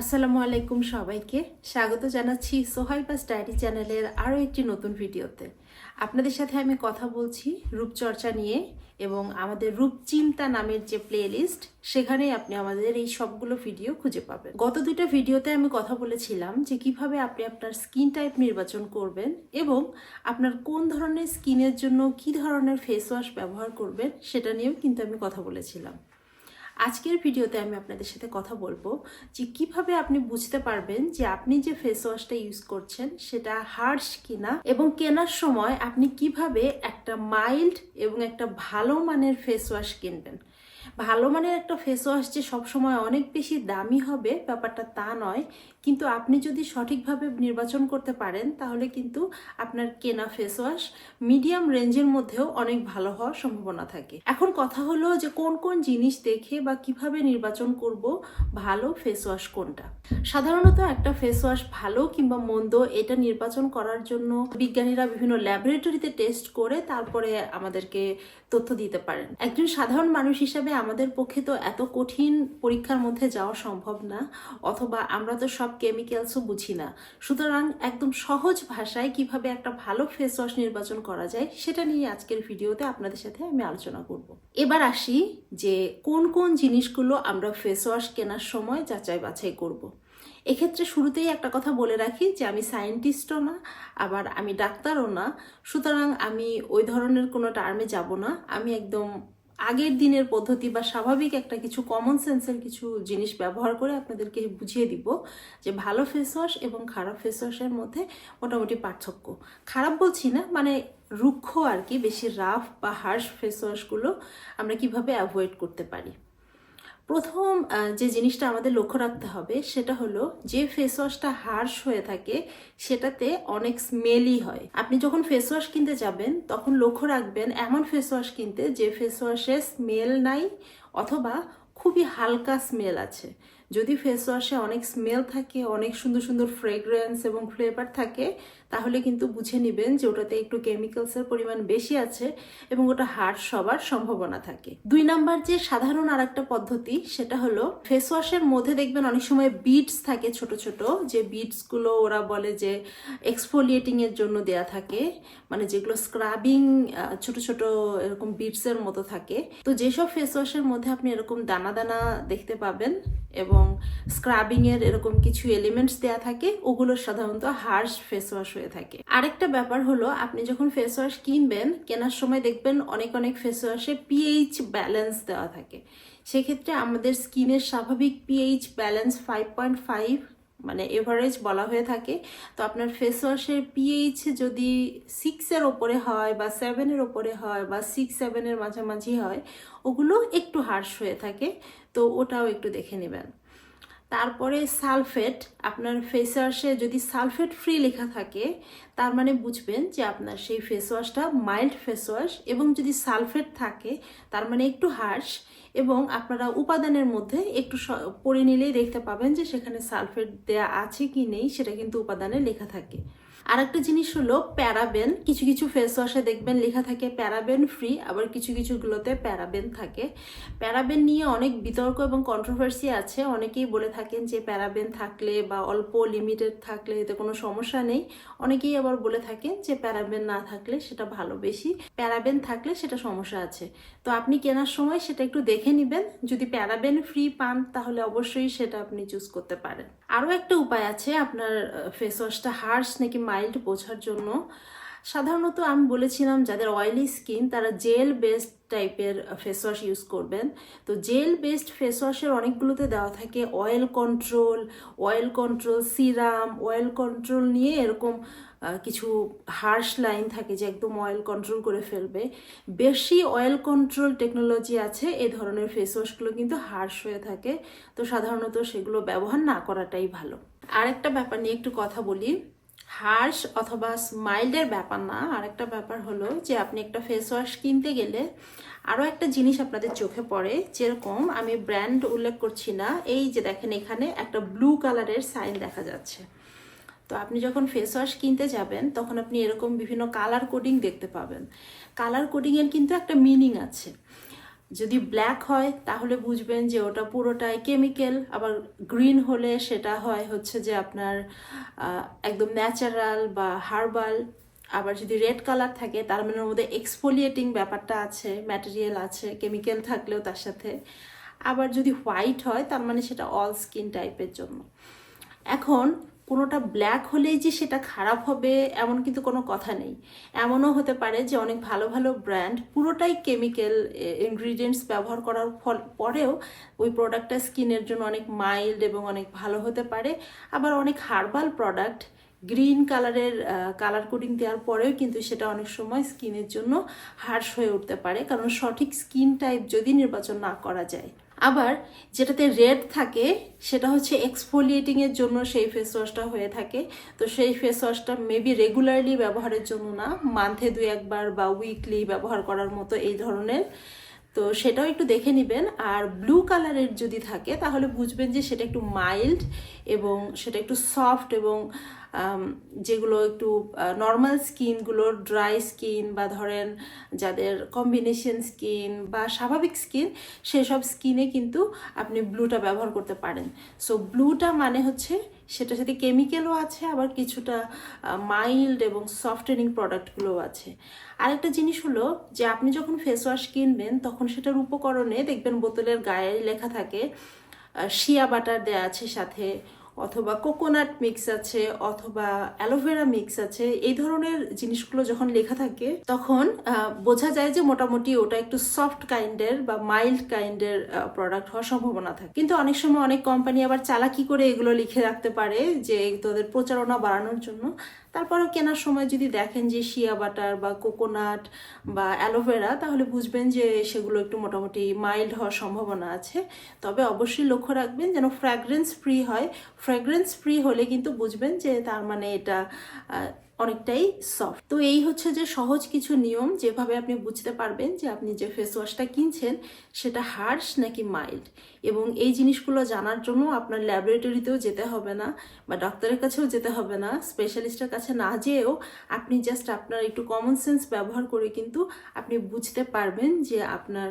আসসালামু আলাইকুম সবাইকে। স্বাগত জানাচ্ছি সোহাইবাস ডায়েরি চ্যানেলের আরও একটি নতুন ভিডিওতে। আপনাদের সাথে আমি কথা বলছি রূপচর্চা নিয়ে এবং আমাদের রূপচিন্তা নামের যে প্লেলিস্ট, সেখানেই আপনি আমাদের এই সবগুলো ভিডিও খুঁজে পাবেন। গত দুটো ভিডিওতে আমি কথা বলেছিলাম যে কীভাবে আপনি আপনার স্কিন টাইপ নির্বাচন করবেন এবং আপনার কোন ধরনের স্কিনের জন্য কি ধরনের ফেস ওয়াশ ব্যবহার করবেন, সেটা নিয়েও কিন্তু আমি কথা বলেছিলাম। আজকের ভিডিওতে আমি আপনাদের সাথে কথা বলব যে কীভাবে আপনি বুঝতে পারবেন যে আপনি যে ফেস ওয়াশটা ইউজ করছেন সেটা হার্শ কিনা এবং কেনার সময় আপনি কীভাবে একটা মাইল্ড এবং একটা ভালো মানের ফেস ওয়াশ কিনবেন। ভালো মানের একটা ফেস ওয়াশ যে সবসময় অনেক বেশি দামি হবে, ব্যাপারটা তা নয়। কিন্তু আপনি যদি সঠিকভাবে নির্বাচন করতে পারেন, তাহলে কিন্তু আপনার কেনা ফেস ওয়াশ মিডিয়াম রেঞ্জের মধ্যেও অনেক ভালো হওয়ার সম্ভাবনা থাকে। এখন কথা হলো যে কোন কোন জিনিস দেখে বা কীভাবে নির্বাচন করব, ভালো ফেস ওয়াশ কোনটা? সাধারণত একটা ফেস ওয়াশ ভালো কিংবা মন্দ এটা নির্বাচন করার জন্য বিজ্ঞানীরা বিভিন্ন ল্যাবরেটরিতে টেস্ট করে তারপরে আমাদেরকে তথ্য দিতে পারেন। একজন সাধারণ মানুষ হিসাবে আমাদের পক্ষে তো এত কঠিন পরীক্ষার মধ্যে যাওয়া সম্ভব না, অথবা আমরা তো সব কেমিক্যালসও বুঝি না। সুতরাং একদম সহজ ভাষায় কীভাবে একটা ভালো ফেস ওয়াশ নির্বাচন করা যায়, সেটা নিয়ে আজকের ভিডিওতে আপনাদের সাথে আমি আলোচনা করব। এবার আসি যে কোন কোন জিনিসগুলো আমরা ফেস ওয়াশ কেনার সময় যাচাই বাছাই করব। এক্ষেত্রে শুরুতেই একটা কথা বলে রাখি যে আমি সায়েন্টিস্টও না, আবার আমি ডাক্তারও না, সুতরাং আমি ওই ধরনের কোনো টার্মে যাব না। আমি একদম আগের দিনের পদ্ধতি বা স্বাভাবিক একটা কিছু কমন সেন্সের কিছু জিনিস ব্যবহার করে আপনাদেরকে বুঝিয়ে দিব যে ভালো ফেস ওয়াশ এবং খারাপ ফেস ওয়াশের মধ্যে মোটামুটি পার্থক্য। খারাপ বলছি না মানে রুক্ষ আর কি, বেশি রাফ বা হার্শ ফেস ওয়াশগুলো আমরা কীভাবে অ্যাভয়েড করতে পারি। প্রথম যে জিনিসটা আমাদের লক্ষ্য রাখতে হবে সেটা হলো যে ফেস ওয়াশটা হার্শ হয়ে থাকে সেটাতে অনেক স্মেলি হয়। আপনি যখন ফেস ওয়াশ কিনতে যাবেন, তখন লক্ষ্য রাখবেন এমন ফেস ওয়াশ কিনতে যে ফেস ওয়াশে স্মেল নাই অথবা খুবই হালকা স্মেল আছে। যদি ফেস ওয়াশে অনেক স্মেল থাকে, অনেক সুন্দর সুন্দর ফ্রেগ্রেন্স এবং ফ্লেভার থাকে তাহলে কিন্তু বুঝে নেবেন যে ওটাতে একটু কেমিক্যালসের পরিমাণ বেশি আছে এবং ওটা হার্ড সবার সম্ভাবনা থাকে। দুই নাম্বার যে সাধারণ আর একটা পদ্ধতি, সেটা হলো ফেস ওয়াশের মধ্যে দেখবেন অনেক সময় বিটস থাকে ছোট ছোট, যে বিটসগুলো ওরা বলে যে এক্সফোলিয়েটিং এর জন্য দেয়া থাকে মানে যেগুলো স্ক্রাবিং ছোট ছোট এরকম বিটসের মতো থাকে। তো যেসব ফেস ওয়াশের মধ্যে আপনি এরকম দানা দানা দেখতে পাবেন এবং স্ক্রাবিং এর এরকম কিছু এলিমেন্টস দেয়া থাকে, ওগুলো সাধারণত হার্শ ফেস ওয়াশ হয়ে থাকে। আরেকটা ব্যাপার হলো, আপনি যখন ফেস ওয়াশ কিনবেন, কেনার সময় দেখবেন অনেক অনেক ফেস ওয়াশে পিএইচ ব্যালেন্স দেওয়া থাকে। সেক্ষেত্রে আমাদের স্কিনের স্বাভাবিক pH balance five point five মানে এভারেজ বলা হয়ে থাকে। তো আপনার ফেস ওয়াশের পিএইচ যদি সিক্সের ওপরে হয় বা সেভেনের ওপরে হয় বা সিক্স সেভেনের মাঝামাঝি হয়, ওগুলো একটু হার্শ হয়ে থাকে। তো ওটাও একটু দেখে নেবেন। তারপরে সালফেট, আপনার ফেস ওয়াশে যদি সালফেট ফ্রি লেখা থাকে, তার মানে বুঝবেন যে আপনার সেই ফেস ওয়াশটা মাইল্ড ফেস ওয়াশ এবং যদি সালফেট থাকে, তার মানে একটু হার্শ এবং আপনারা উপাদানের মধ্যে একটু পড়ে নিলেই দেখতে পাবেন যে সেখানে সালফেট দেয়া আছে কি নেই, সেটা কিন্তু উপাদানে লেখা থাকে। আরেকটা জিনিস হলো প্যারাবেন, কিছু কিছু ফেস ওয়াশে দেখবেন লেখা থাকে প্যারাবেন ফ্রি আবার কিছু কিছুগুলোতে প্যারাবেন থাকে। প্যারাবেন নিয়ে অনেক বিতর্ক এবং কন্ট্রোভার্সি আছে। অনেকেই বলে থাকেন যে প্যারাবেন থাকলে বা অল্প লিমিটেড থাকলে এতে কোনো সমস্যা নেই। অনেকেই আবার বলে থাকেন যে প্যারাবেন না থাকলে সেটা ভালো বেশি। প্যারাবেন থাকলে সেটা সমস্যা আছে। তো আপনি কেনার সময় সেটা একটু দেখে নেবেন। যদি প্যারাবেন ফ্রি পান তাহলে অবশ্যই সেটা আপনি চুজ করতে পারেন। আরও একটা উপায় আছে আপনার ফেস ওয়াশটা হার্শ নাকি মাইল্ড বোঝার জন্য। সাধারণত আমি বলেছিলাম যাদের অয়েলি স্কিন তারা জেল বেসড টাইপের ফেস ওয়াশ ইউজ করবেন। তো জেল বেসড ফেস ওয়াশের অনেকগুলোতে দেওয়া থাকে oil control oil control serum oil control নিয়ে এরকম কিছু হার্শ লাইন থাকে যে একদম অয়েল কন্ট্রোল করে ফেলবে। বেশি অয়েল কন্ট্রোল টেকনোলজি আছে, এ ধরনের ফেস ওয়াশগুলো কিন্তু হার্শ হয়ে থাকে। তো সাধারণত সেগুলো ব্যবহার না করাটাই ভালো। আরেকটা ব্যাপার নিয়ে একটু কথা বলি। হার্শ অথবা স্মাইল্ডের ব্যাপার না। আরেকটা ব্যাপার হলো যে, আপনি একটা ফেস ওয়াশ কিনতে গেলে আরও একটা জিনিস আপনাদের চোখে পড়ে, যেরকম আমি ব্র্যান্ড উল্লেখ করছি না, এই যে দেখেন এখানে একটা ব্লু কালারের সাইন দেখা যাচ্ছে। তো আপনি যখন ফেস ওয়াশ কিনতে যাবেন, তখন আপনি এরকম বিভিন্ন কালার কোডিং দেখতে পাবেন। কালার কোডিংয়ের কিন্তু একটা মিনিং আছে। যদি ব্ল্যাক হয়, তাহলে বুঝবেন যে ওটা পুরোটাই কেমিক্যাল আবার গ্রিন হলে সেটা হয় হচ্ছে যে আপনার একদম ন্যাচারাল বা হার্বাল আবার যদি রেড কালার থাকে, তার মানে ওর মধ্যে এক্সফোলিয়েটিং ব্যাপারটা আছে ম্যাটেরিয়াল আছে কেমিক্যাল থাকলেও তার সাথে। আবার যদি হোয়াইট হয়, তার মানে সেটা অল স্কিন টাইপের জন্য। এখন কোনোটা ব্ল্যাক হলেই যে সেটা খারাপ হবে এমন কিন্তু কোনো কথা নেই। এমনও হতে পারে যে অনেক ভালো ভালো ব্র্যান্ড পুরোটাই কেমিক্যাল ইনগ্রিডিয়েন্টস ব্যবহার করার ফল, পরেও ওই প্রোডাক্টটা স্কিনের জন্য অনেক মাইল্ড এবং অনেক ভালো হতে পারে। আবার অনেক হার্বাল প্রোডাক্ট গ্রিন কালারের কালার কোডিং দেওয়ার পরেও কিন্তু সেটা অনেক সময় স্কিনের জন্য হার্শ হয়ে উঠতে পারে। কারণ সঠিক স্কিন টাইপ যদি নির্বাচন না করা যায়। আবার যেটাতে রেড থাকে, সেটা হচ্ছে এক্সফোলিয়েটিং এর জন্য সেই ফেস ওয়াশটা হয়ে থাকে। তো সেই ফেস ওয়াশটা মেবি রেগুলারলি ব্যবহারের জন্য না মান্থে দুই একবার বা উইকলি ব্যবহার করার মতো এই ধরনের। তো সেটাও একটু দেখে নেবেন। আর ব্লু কালারের যদি থাকে, তাহলে বুঝবেন যে সেটা একটু মাইল্ড এবং সেটা একটু সফট এবং যেগুলো একটু নর্মাল স্কিনগুলো ড্রাই স্কিন বা ধরেন যাদের কম্বিনেশন স্কিন বা স্বাভাবিক স্কিন সেসব স্কিনে কিন্তু আপনি ব্লুটা ব্যবহার করতে পারেন। সো ব্লুটা মানে হচ্ছে সেটার সাথে কেমিক্যালও আছে, আবার কিছুটা মাইল্ড এবং সফটেনিং প্রোডাক্টগুলোও আছে। আরেকটা জিনিস হলো যে, আপনি যখন ফেস ওয়াশ কিনবেন, তখন সেটার উপকরণে দেখবেন বোতলের গায়ে লেখা থাকে শিয়া বাটার দেয়া আছে সাথে অথবা কোকোনাট মিক্স আছে, অথবা অ্যালোভেরা মিক্স আছে, এই ধরনের জিনিসগুলো যখন লেখা থাকে, তখন বোঝা যায় যে মোটামুটি ওটা একটু সফট কাইন্ডের বা মাইল্ড কাইন্ডের প্রোডাক্ট হওয়ার সম্ভাবনা থাকে। কিন্তু অনেক সময় অনেক কোম্পানি আবার চালাকি করে এগুলো লিখে রাখতে পারে যে তোদের প্রচারণা বাড়ানোর জন্য। তারপরেও কেনার সময় যদি দেখেন যে শিয়া বাটার বা কোকোনাট বা অ্যালোভেরা, তাহলে বুঝবেন যে সেগুলো একটু মোটামুটি মাইল্ড হওয়ার সম্ভাবনা আছে। তবে অবশ্যই লক্ষ্য রাখবেন যেন ফ্র্যাগরেন্স ফ্রি হয়। ফ্র্যাগরেন্স ফ্রি হলে কিন্তু বুঝবেন যে তার মানে এটা অনেকটাই সফট তো এই হচ্ছে যে সহজ কিছু নিয়ম যেভাবে আপনি বুঝতে পারবেন যে আপনি যে ফেস ওয়াশটা কিনছেন, সেটা হার্শ নাকি মাইল্ড এবং এই জিনিসগুলো জানার জন্য আপনার ল্যাবরেটরিতেও যেতে হবে না বা ডাক্তারের কাছেও যেতে হবে না স্পেশালিস্টের কাছে না যেয়েও আপনি জাস্ট আপনার একটু কমন সেন্স ব্যবহার করে কিন্তু আপনি বুঝতে পারবেন যে আপনার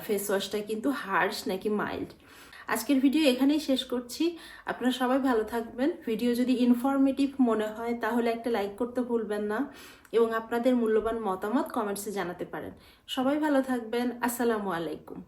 ফেস ওয়াশটা কিন্তু হার্শ নাকি মাইল্ড আজকের ভিডিও এখানেই শেষ করছি। আপনারা সবাই ভালো থাকবেন। ভিডিও যদি ইনফরমেটিভ মনে হয়, তাহলে একটা লাইক করতে ভুলবেন না এবং আপনাদের মূল্যবান মতামত কমেন্টসে জানাতে পারেন। সবাই ভালো থাকবেন। আসসালামু আলাইকুম।